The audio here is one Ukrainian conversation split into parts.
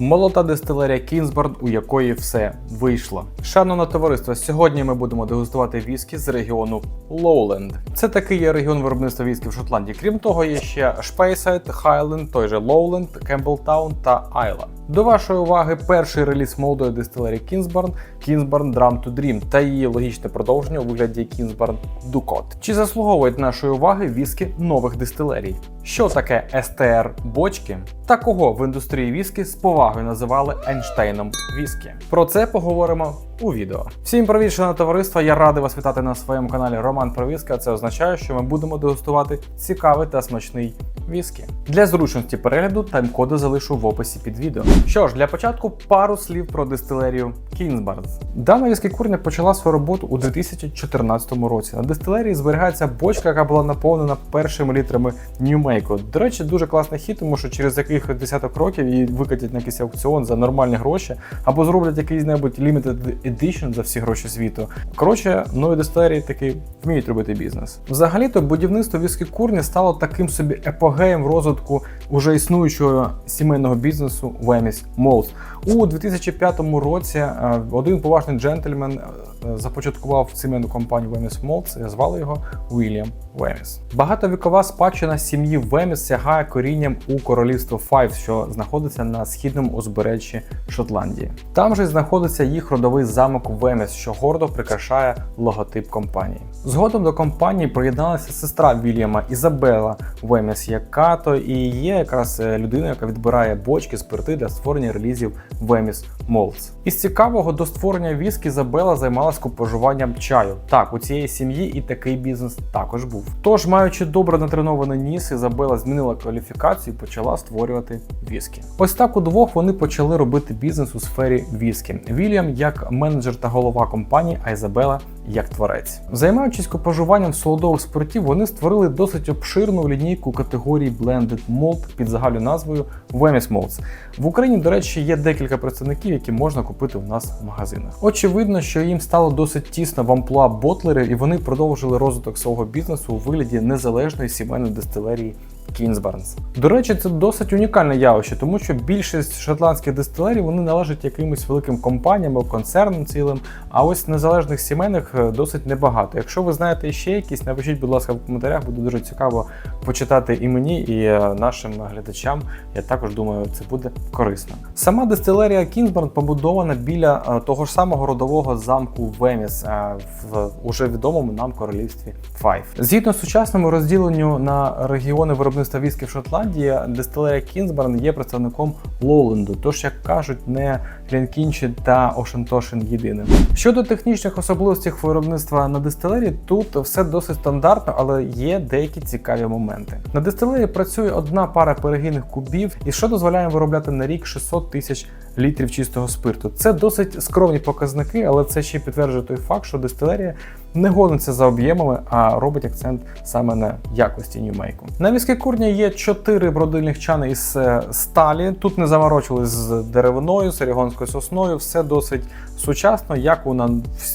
Молода дистилерія Кінзборн, у якої все вийшло. Шановне товариство, сьогодні ми будемо дегустувати віскі з регіону Лоуленд. Це такий є регіон виробництва віскі в Шотландії. Крім того, є ще Шпейсайд, Хайленд, той же Лоуленд, Кемблтаун та Айла. До вашої уваги перший реліз молодої дистилерії Кінзборн Кінзборн Drum to Dream та її логічне продовження у вигляді Кінзборн Дукот. Чи заслуговують нашої уваги віскі нових дистилерій? Що таке СТР бочки та кого в індустрії віскі з повагою називали Ейнштейном віскі? Про це поговоримо у відео. Всім привіт, шановне товариство! Я радий вас вітати на своєму каналі Роман про віскі, а Це означає, що ми будемо дегустувати цікавий та смачний віскі. Для зручності перегляду тайм-коди залишу в описі під відео. Що ж, для початку пару слів про дистилерію Кінзбарз. Дана віскі курня почала свою роботу у 2014 році. На дистилерії зберігається бочка, яка була наповнена першими літрами нью-мейку. До речі, дуже класний хід, тому що через яких десяток років її викатять на якийсь аукціон за нормальні гроші, або зроблять якийсь небудь limited edition за всі гроші світу. Коротше, нові дистилерії таки вміють робити бізнес. Взагалі-то будівництво віскі курні стало таким собі епогеєм розвитку уже існуючого сімейного бізнесу Веміс Молс. У 2005 році е, один поважний джентльмен е, започаткував сімейну компанію Веміс Молс і звали його Уільям Веміс. Багатовікова спадщина сім'ї Веміс сягає корінням у королівство Файв, що знаходиться на східному узбережжі Шотландії. Там же знаходиться їх родовий замок Веміс, що гордо прикрашає логотип компанії. Згодом до компанії приєдналася сестра Вільяма Ізабела Веміс, яка то і є якраз е, людиною, яка відбирає бочки, спирти для створення релізів Веміс Молдс. Із цікавого до створення віскі Ізабела займалась купожуванням чаю. Так, у цієї сім'ї і такий бізнес також був. Тож, маючи добре натренований ніс, Ізабела змінила кваліфікацію і почала створювати віскі. Ось так удвох вони почали робити бізнес у сфері віскі. Вільям як менеджер та голова компанії, а Ізабела як творець. Займаючись купажуванням солодових спиртів, вони створили досить обширну лінійку категорій Blended Malt під загальною назвою Wemyss Malts. В Україні, до речі, є декілька представників, які можна купити у нас в магазинах. Очевидно, що їм стало досить тісно в амплуа ботлерів, і вони продовжили розвиток свого бізнесу у вигляді незалежної сімейної дистилерії Кінзбарнс. До речі, це досить унікальне явище, тому що більшість шотландських дистилерій вони належать якимось великим компаніям або концернам цілим. А ось незалежних сімейних е, досить небагато. Якщо ви знаєте ще якісь, напишіть, будь ласка, в коментарях, буде дуже цікаво почитати і мені, і е, нашим глядачам. Я також думаю, це буде корисно. Сама дистилерія Кінзборн побудована біля е, того ж самого родового замку Веміс в уже відомому нам королівстві Файв. Згідно з сучасному розділенню на регіони виробництва віскі в Шотландії, дистилерія Кінзборн є представником Лоуленду, тож як кажуть, не Глінкінчі та Ошентошин єдиним. Щодо технічних особливостей виробництва на дистилерії, тут все досить стандартно, але є деякі цікаві моменти. На дистилерії працює одна пара перегінних кубів, і що дозволяє виробляти на рік 600 тисяч літрів чистого спирту. Це досить скромні показники, але це ще підтверджує той факт, що дистилерія не гониться за об'ємами, а робить акцент саме на якості ньюмейку. На віскі курні є чотири бродильних чани із е, сталі. Тут не заморочились з деревиною, з орігонською сосною, все досить сучасно, як у на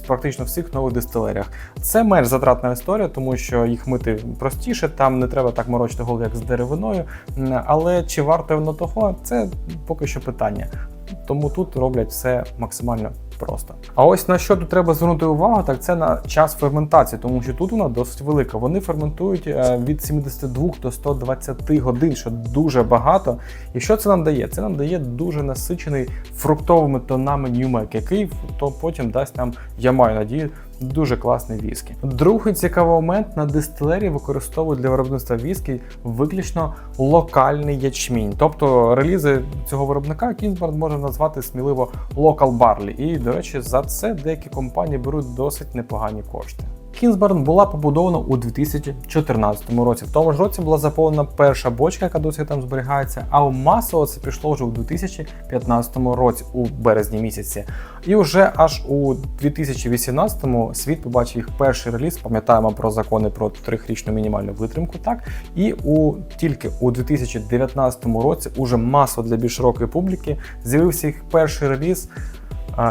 практично всіх нових дистилеріях. Це менш затратна історія, тому що їх мити простіше, там не треба так морочити голову, як з деревиною. Але чи варто воно того, це поки що питання. Тому тут роблять все максимально просто. А ось на що тут треба звернути увагу, так це на час ферментації, тому що тут вона досить велика. Вони ферментують е, від 72 до 120 годин, що дуже багато. І що це нам дає? Це нам дає дуже насичений фруктовими тонами ньюмек, який то потім дасть нам, я маю надію, дуже класний віскі. Другий цікавий момент на дистилерії використовують для виробництва віскі виключно локальний ячмінь. Тобто релізи цього виробника Кінзбард може назвати сміливо Local Barley. І, до речі, за це деякі компанії беруть досить непогані кошти. Кінзберн була побудована у 2014 році. В тому ж році була заповнена перша бочка, яка досі там зберігається. А у масово це пішло вже у 2015 році, у березні місяці. І вже аж у 2018-му світ побачив їх перший реліз. Пам'ятаємо про закони про трьохрічну мінімальну витримку. Так і у тільки у 2019 році, уже масово для більш широкої публіки, з'явився їх перший реліз.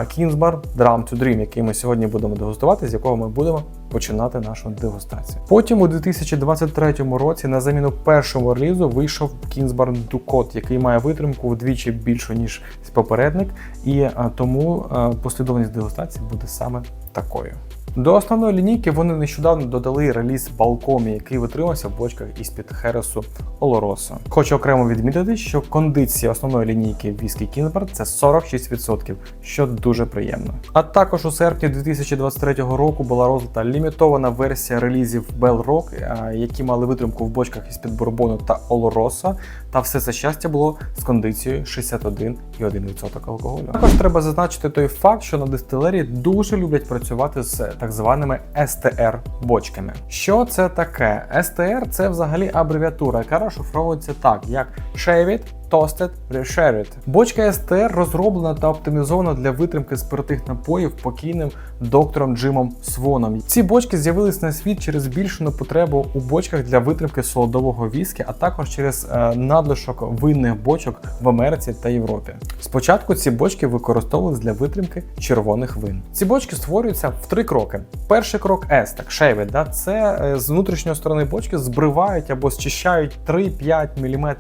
Кінзбар Drum to Dream, який ми сьогодні будемо дегустувати, з якого ми будемо починати нашу дегустацію. Потім у 2023 році на заміну першому релізу вийшов Kingsbarn Ducot, який має витримку вдвічі більшу ніж попередник, і тому послідовність дегустації буде саме такою. До основної лінійки вони нещодавно додали реліз Балкомі, який витримався в бочках із-під Хересу Олоросо. Хочу окремо відмітити, що кондиція основної лінійки віскі Кінберт це 46%, що дуже приємно. А також у серпні 2023 року була розлита лімітована версія релізів Bell Rock, які мали витримку в бочках із-під Бурбону та Олоросо, та все це щастя було з кондицією 61,1% алкоголю. Також треба зазначити той факт, що на дистилері дуже люблять працювати з так званими STR бочками. Що це таке? STR – це взагалі абревіатура, яка розшифровується так, як Shaved, Toasted, Reshared. Бочка STR розроблена та оптимізована для витримки спиртних напоїв покійним доктором Джимом Своном. Ці бочки з'явились на світ через збільшену потребу у бочках для витримки солодового віскі, а також через е, надлишок винних бочок в Америці та Європі. Спочатку ці бочки використовувались для витримки червоних вин. Ці бочки створюються в три кроки. Перший крок S, так шейві, да, це е, з внутрішньої сторони бочки збривають або зчищають 3-5 мм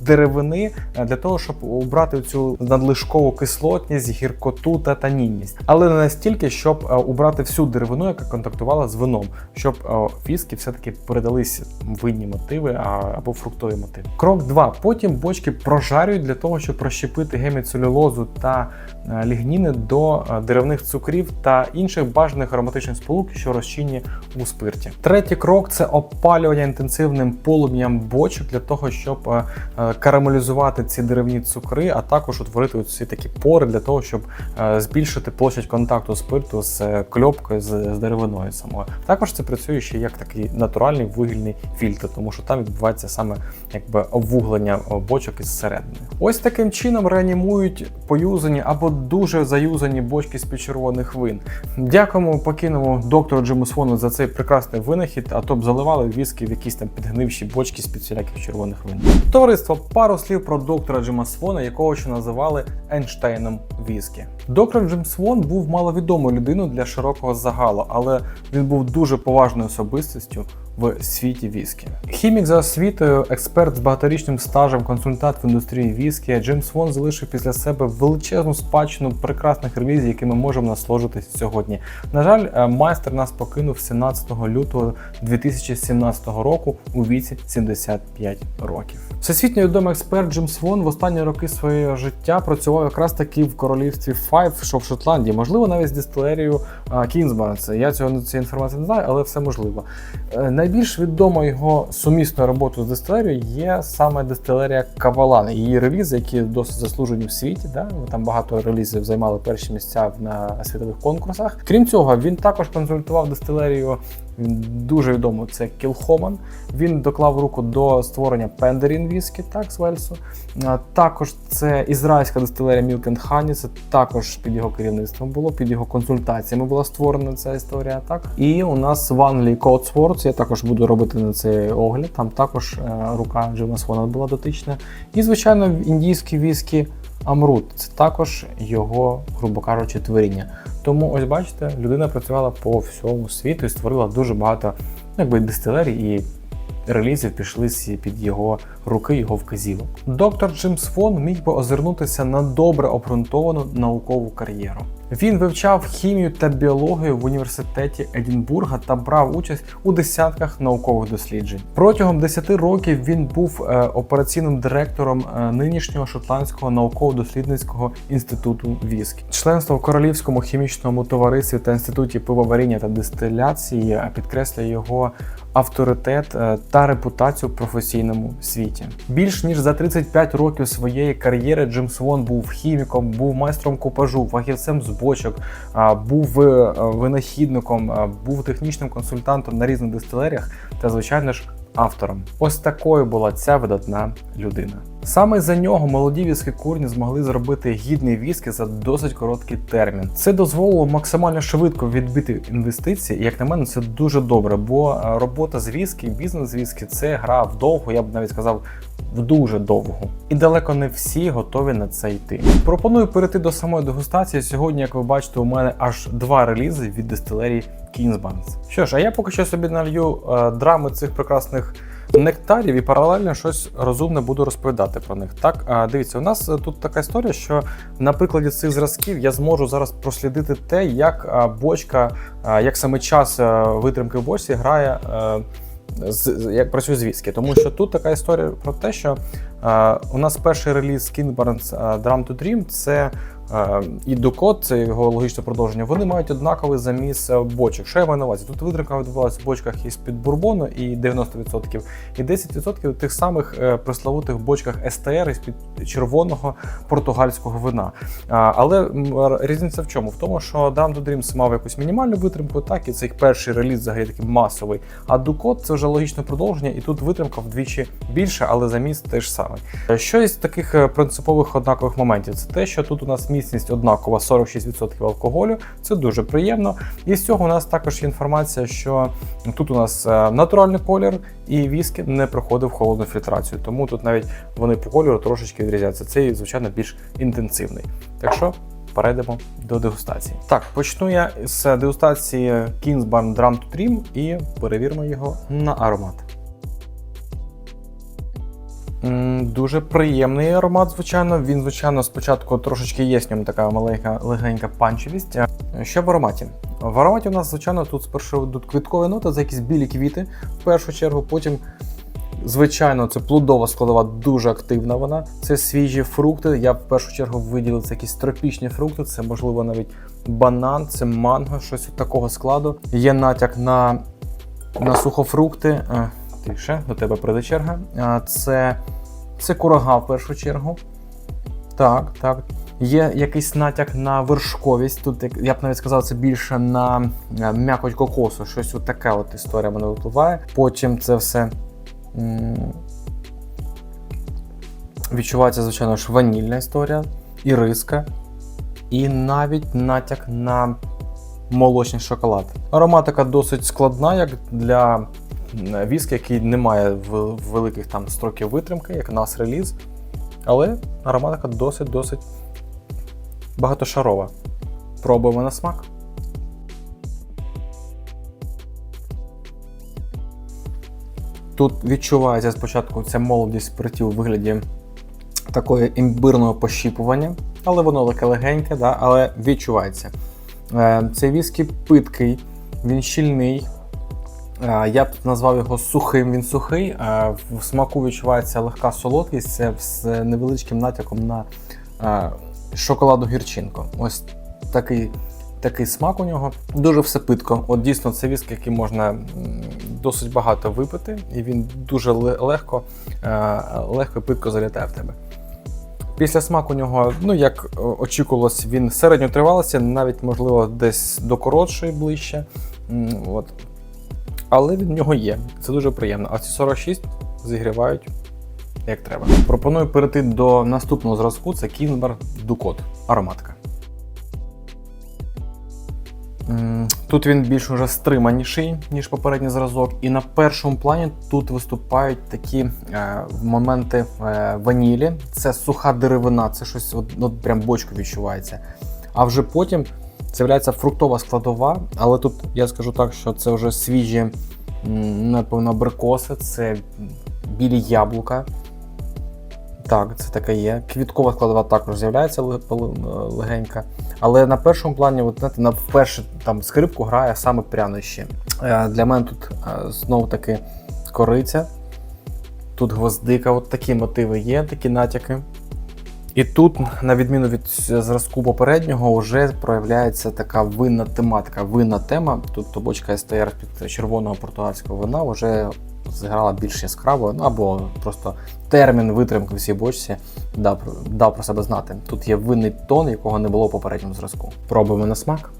деревини е, для того, щоб убрати цю надлишкову кислотність, гіркоту та танінність. Але не настільки, щоб е, убрати всю деревину, яка контактувала з вином, щоб фіски все-таки передались винні мотиви або фруктові мотиви. Крок 2. Потім бочки прожарюють для того, щоб розщепити геміцелюлозу та е, лігніни до е, деревних цукрів та інших бажаних ароматичних сполук, що розчинні у спирті. Третій крок це опалювання інтенсивним полум'ям бочок для того, щоб е, е, карамелізувати ці деревні цукри, а також утворити ці такі пори для того, щоб е, збільшити площадь контакту спирту з е, кльопкою з, деревиною самою. Також це працює ще як такий натуральний вугільний фільтр, тому що там відбувається саме якби обвуглення е, бочок із середини. Ось таким чином реанімують поюзані або дуже заюзані бочки з під червоних вин. Дякуємо покинемо доктору Джиму Свону за цей прекрасний винахід, а то б заливали віскі в якісь там підгнивші бочки з під всіляких червоних вин. Товариство, пару слів про доктора Джима Свона, якого ще називали Ейнштейном віскі. Доктор Джим Свон був маловідомою людиною для широкого загалу, але він був дуже поважною особистістю в світі віскі. Хімік за освітою, експерт з багаторічним стажем, консультант в індустрії віскі, Джим Свон залишив після себе величезну спадщину прекрасних релізів, якими можемо насолоджуватися сьогодні. На жаль, е, майстер нас покинув 17 лютого 2017 року у віці 75 років. Всесвітньо відомий експерт Джим Свон в останні роки свого життя працював якраз таки в королівстві Файв, що в Шотландії, можливо, навіть з дистилерією Кінзбан. Я цього цієї інформації не знаю, але все можливо. Найбільш відома його сумісною робота з дистилерією є саме дистилерія Кавалан. Її релізи, які досить заслужені в світі. Да? Там багато релізів займали перші місця на світових конкурсах. Крім цього, він також консультував дистилерію. Він дуже відомо, це Кілхоман. Він доклав руку до створення Пендерін віскі, так, з Вельсу. Також це ізраїльська дистилерія Milk Honey, це також під його керівництвом було, під його консультаціями була створена ця історія. Так і у нас в Англії Cotsworth, я також буду робити на цей огляд. Там також е, рука Джима Свона була дотична. І, звичайно, індійські віскі Амрут. Це також його, грубо кажучи, творіння. Тому ось бачите, людина працювала по всьому світу і створила дуже багато ну, якби дистилерій і релізів пішли під його руки, його вказівок. Доктор Джим Свон міг би озирнутися на добре обґрунтовану наукову кар'єру. Він вивчав хімію та біологію в університеті Едінбурга та брав участь у десятках наукових досліджень. Протягом 10 років він був е, операційним директором е, нинішнього шотландського науково-дослідницького інституту віскі. Членство в королівському хімічному товаристві та інституті пивоваріння та дистиляції підкреслює його авторитет е, та репутацію в професійному світі. Більш ніж за 35 років своєї кар'єри Джим Свон був хіміком, був майстром купажу, фахівцем з бочок, був е, винахідником, був технічним консультантом на різних дистилеріях та, звичайно ж, автором. Ось такою була ця видатна людина. Саме за нього молоді віскікурні змогли зробити гідний віскі за досить короткий термін. Це дозволило максимально швидко відбити інвестиції. І як на мене, це дуже добре, бо е, робота з віскі, бізнес з віскі це гра вдовго, я б навіть сказав, в дуже довго. І далеко не всі готові на це йти. Пропоную перейти до самої дегустації. Сьогодні, як ви бачите, у мене аж два релізи від дистилерії Кінзбанс. Що ж, а я поки що собі налью е, драми цих прекрасних нектарів і паралельно щось розумне буду розповідати про них. Так, а, дивіться, у нас е, тут така історія, що на прикладі цих зразків я зможу зараз прослідити те, як бочка, як саме час е, витримки в бочці грає. е, з, як працює з. Тому що тут така історія про те, що е, у нас перший реліз Kinbarns е, Drum to Dream це е, і Ducot, це його логічне продовження. Вони мають однаковий заміс е, бочок. Що я маю на увазі? Тут витримка відбувалася в бочках із під бурбону і 90%, і 10% тих самих е, пресловутих бочках СТР із під червоного португальського вина. Але різниця в чому? В тому, що Drum to Dreams мав якусь мінімальну витримку, так і це їх перший реліз взагалі такий масовий. А Ducot це вже логічне продовження, і тут витримка вдвічі більше, але заміст теж самий. Е, Що із таких е, принципових однакових моментів? Це те, що тут у нас міцність однакова 46% алкоголю, це дуже приємно. І з цього у нас також є інформація, що тут у нас е, натуральний колір, і віскі не проходив холодну фільтрацію. Тому тут навіть вони по кольору трошечки відрізняються. Цей, звичайно, більш інтенсивний. Так що перейдемо до дегустації. Так, почну я з дегустації Kingsbarn Drum to Dream і перевіримо його на аромат. Дуже приємний аромат, звичайно. Він, звичайно, спочатку трошечки є в ньому така маленька легенька панчевість. Е, Що в ароматі? В ароматі у нас, звичайно, тут спершу йдуть квіткові ноти, це якісь білі квіти в першу чергу, потім. Звичайно, це плодова складова дуже активна. Вона це свіжі фрукти. Я в першу чергу виділив це якісь тропічні фрукти. Це можливо навіть банан, це манго, щось такого складу. Є натяк на, на сухофрукти. Е, Тише, до тебе прийде черга. Це, це курага в першу чергу. Так, так. Є якийсь натяк на вершковість. Тут я б навіть сказав, це більше на е, м'якоть кокосу. Щось от таке от історія мене випливає. Потім це все відчувається, звичайно ж, ванільна історія, і риска, і навіть натяк на молочний шоколад. Ароматика досить складна, як для м, віскі, який не має великих там строків витримки, як нас реліз. Але ароматика досить-досить багатошарова. Пробуємо на смак. Тут відчувається спочатку ця молодість спиртів у вигляді такої імбирного пощіпування, але воно таке легеньке, да, але відчувається. Е, Цей віскі питкий, він щільний. Е, Я б назвав його сухим, він сухий. е, В смаку відчувається легка солодкість, це з невеличким натяком на е, шоколадну гірчинку. Ось такий, такий смак у нього. Дуже все питко. От дійсно це віск, який можна досить багато випити, і він дуже легко, легко і питко залітає в тебе. Після смаку у нього, ну як очікувалось, він середньо тривалості, навіть можливо десь до коротшої ближче. От. Але від нього є. Це дуже приємно. А ці 46 зігрівають як треба. Пропоную перейти до наступного зразку: це Кінбар Дукот. Ароматика. М, Тут він більш уже стриманіший, ніж попередній зразок. І на першому плані тут виступають такі е, моменти е, ванілі. Це суха деревина, це щось от, от прям бочку відчувається. А вже потім з'являється фруктова складова, але тут я скажу так, що це вже свіжі, напевно, абрикоси, це білі яблука. Так, це таке є. Квіткова складова також з'являється легенька. Але на першому плані, от, знаєте, на першу там скрипку грає саме прянощі. Е, Для мене тут е, знову таки кориця, тут гвоздика, от такі мотиви є, такі натяки. І тут, на відміну від зразку попереднього, вже проявляється така винна тематика, винна тема. Тут бочка СТР під червоного португальського вина вже зіграла більш яскраво, ну або просто термін витримки в цій бочці дав, дав про себе знати. Тут є винний тон, якого не було в попередньому зразку. Пробуємо на смак.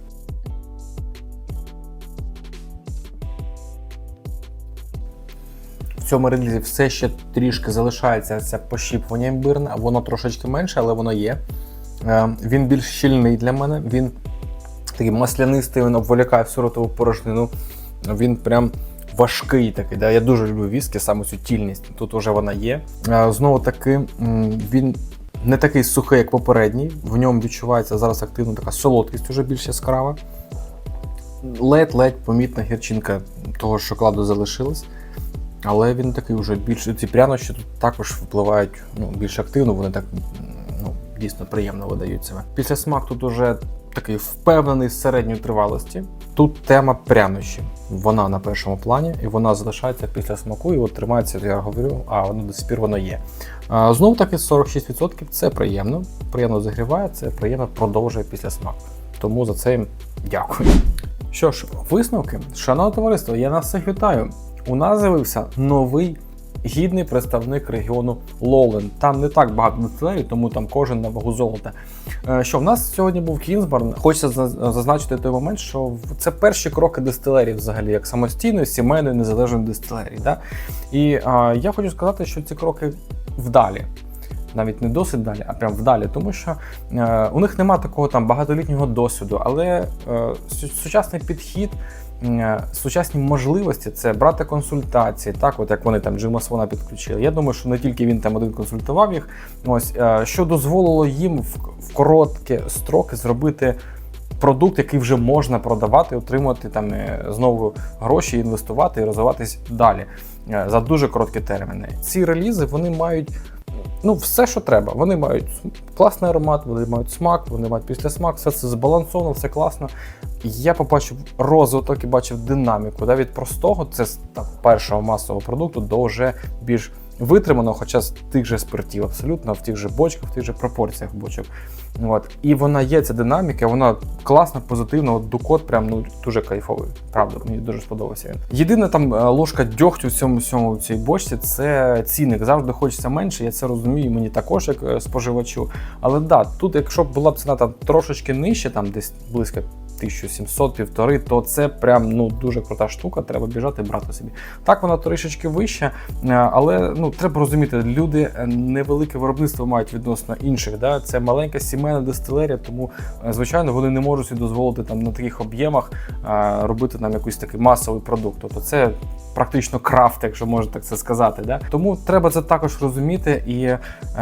Цьому релізі все ще трішки залишається це пощіпування імбирне, воно трошечки менше, але воно є. Е, Він більш щільний для мене. Він такий маслянистий, він обволікає всю ротову порожнину. Він прям важкий такий. Да? Я дуже люблю віскі, саме цю тільність. Тут вже вона є. Е, Знову таки, він не такий сухий, як попередній. В ньому відчувається зараз активно така солодкість, уже більш яскрава. ледь-ледь помітна гірчинка того шоколаду залишилась. Але він такий вже більш ці прянощі тут також впливають ну, більш активно, вони так ну, дійсно приємно видають себе. Після смак тут уже такий впевнений середньої тривалості. Тут тема прянощі. Вона на першому плані, і вона залишається після смаку, і от тримається, я говорю, а воно до сих пір воно є. Знову таки 46% це приємно, приємно загріває, це приємно продовжує після смаку. Тому за це їм дякую. Що ж, висновки, шановне товариство, я нас всіх вітаю. У нас з'явився новий гідний представник регіону Лолен. Там не так багато дистилерій, тому там кожен на вагу золота. Е, Що в нас сьогодні був Кінзбарн? Хочеться зазначити той момент, що це перші кроки дистилерії, взагалі, як самостійної, сімейної, незалежної дистилерії. Да? І а, я хочу сказати, що ці кроки вдалі. Навіть не досить далі, а прям вдалі, тому що е, у них нема такого там багатолітнього досвіду, але е, сучасний підхід, е, сучасні можливості це брати консультації, так, от як вони там Джима Свона підключили. Я думаю, що не тільки він там один консультував їх, ось е, що дозволило їм в, короткі строки зробити. Продукт, який вже можна продавати, отримувати там е, знову гроші, інвестувати і розвиватись далі за дуже короткі терміни. Ці релізи вони мають ну, все, що треба. Вони мають класний аромат, вони мають смак, вони мають післясмак, все це збалансовано, все класно. Я побачив розвиток і бачив динаміку. Да, від простого, це там, першого масового продукту, до вже більш витриманого, хоча з тих же спиртів, абсолютно, в тих же бочках, в тих же пропорціях бочок. От. І вона є ця динаміка, вона класна, позитивна. От Дукот прям ну дуже кайфовий. Правда, мені дуже сподобався він. Єдина там е, ложка дьогтю в цьому всьому цій бочці це цінник. Завжди хочеться менше. Я це розумію. Мені також як е, споживачу. Але да, тут, якщо б була б ціна там трошечки нижче, там десь близько. 1700 півтори, то це прям ну дуже крута штука. Треба біжати брати собі. Так вона трішечки вища, е, але ну треба розуміти, люди е, невелике виробництво мають відносно інших. Да? Це маленька сімейна дистилерія, тому е, звичайно вони не можуть собі дозволити там на таких об'ємах робити нам якийсь такий масовий продукт. Тобто це практично крафт, якщо можна так це сказати. Да? Тому треба це також розуміти. І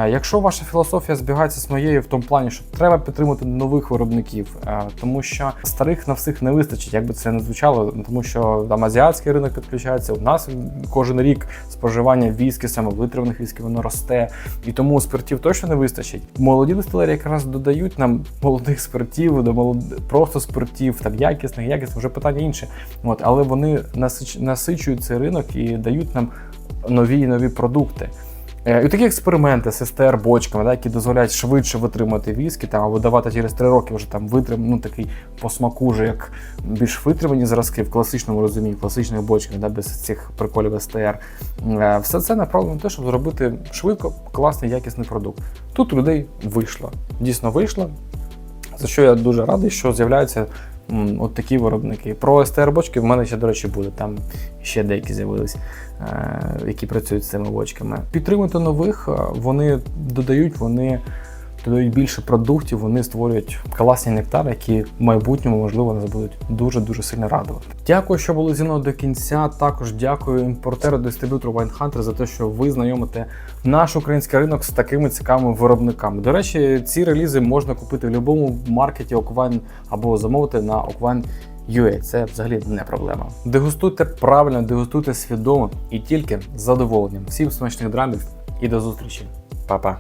якщо ваша філософія збігається з моєю в тому плані, що треба підтримати нових виробників, тому що старих на всіх не вистачить, як би це не звучало, тому що там азіатський ринок підключається. У нас кожен рік споживання віскі, саме витриманих віскі, воно росте, і тому спиртів точно не вистачить. Молоді дистилерії якраз додають нам молодих спиртів, до молод... просто спиртів, там якісних, якісних, вже питання інше. От, але вони насич... насичують цей ринок і дають нам нові і нові продукти. Е, І такі експерименти з СТР бочками, да, які дозволяють швидше витримати віскі, там, або давати через 3 роки вже там витрим, ну такий по смаку, вже як більш витримані зразки в класичному розумінні, класичних бочках, да, без цих приколів СТР. Е, Все це направлено на те, щоб зробити швидко класний якісний продукт. Тут у людей вийшло. Дійсно вийшло. За що я дуже радий, що з'являються от такі виробники. Про СТР бочки в мене ще, до речі, буде. Там ще деякі з'явились, е, які працюють з цими бочками. Підтримуйте нових, е, вони додають, вони додають більше продуктів, вони створюють класні нектари, які в майбутньому, можливо, нас будуть дуже-дуже сильно радувати. Дякую, що були зі мною до кінця. Також дякую імпортеру дистриб'ютору Hunter за те, що ви знайомите наш український ринок з такими цікавими виробниками. До речі, ці релізи можна купити в будь-якому маркеті Оквайн або замовити на Оквайн. UA. це взагалі не проблема. Дегустуйте правильно, дегустуйте свідомо і тільки задоволенням. Всім смачних драмів і до зустрічі. Па-па.